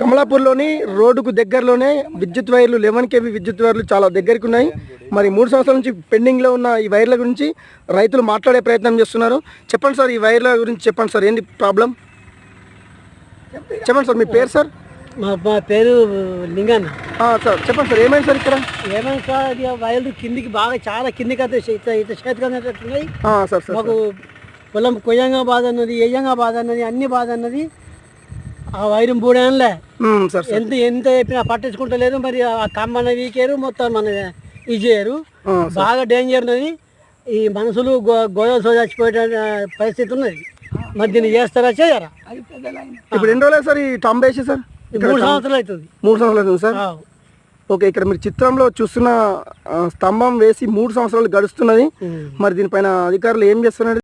కమలాపూర్లోని రోడ్డుకు దగ్గరలోనే విద్యుత్ వైర్లు లెవెన్ కేవీ విద్యుత్ వైర్లు చాలా దగ్గరికి ఉన్నాయి మరి మూడు సంవత్సరాల నుంచి పెండింగ్లో ఉన్న ఈ వైర్ల గురించి రైతులు మాట్లాడే ప్రయత్నం చేస్తున్నారు. చెప్పండి సార్ ఈ వైర్ల గురించి చెప్పండి సార్ ఏంది ప్రాబ్లం? చెప్పండి సార్ మీ పేరు సార్? మా పేరు లింగన్న. ఆ, సార్ చెప్పండి సార్ ఏమైంది సార్ ఇక్కడ? ఏమైనా సార్ అది వైర్లు కిందికి బాగా చాలా కిందికి అయితే ఇత చేతికి సార్ మాకు పొలం కొయ్యంగా బాధ అన్నది ఎయ్యంగా బాధ అన్నది అన్ని బాధ అన్నది ఆ వైరం బూడేనలే. ఎంత ఎంత చెప్పినా పట్టించుకుంటలేదు మరి ఆ కమ్మన వీకేరు మొత్తం మన ఇది చేయరు బాగా డేంజర్ ఉన్నది. ఈ మనుషులు గో గోయలతో చచ్చిపోయే పరిస్థితి ఉన్నది. మరి దీన్ని చేస్తారా చేయరా? ఇప్పుడు ఎన్ని రోజులు సార్ ఈ టాంబ్ వేసి సార్? మూడు సంవత్సరాలు అవుతుంది. మూడు సంవత్సరాలు అవుతుంది సార్. ఓకే ఇక్కడ మీరు చిత్రంలో చూస్తున్న స్తంభం వేసి మూడు సంవత్సరాలు గడుస్తున్నది. మరి దీనిపైన అధికారులు ఏం చేస్తున్నారు?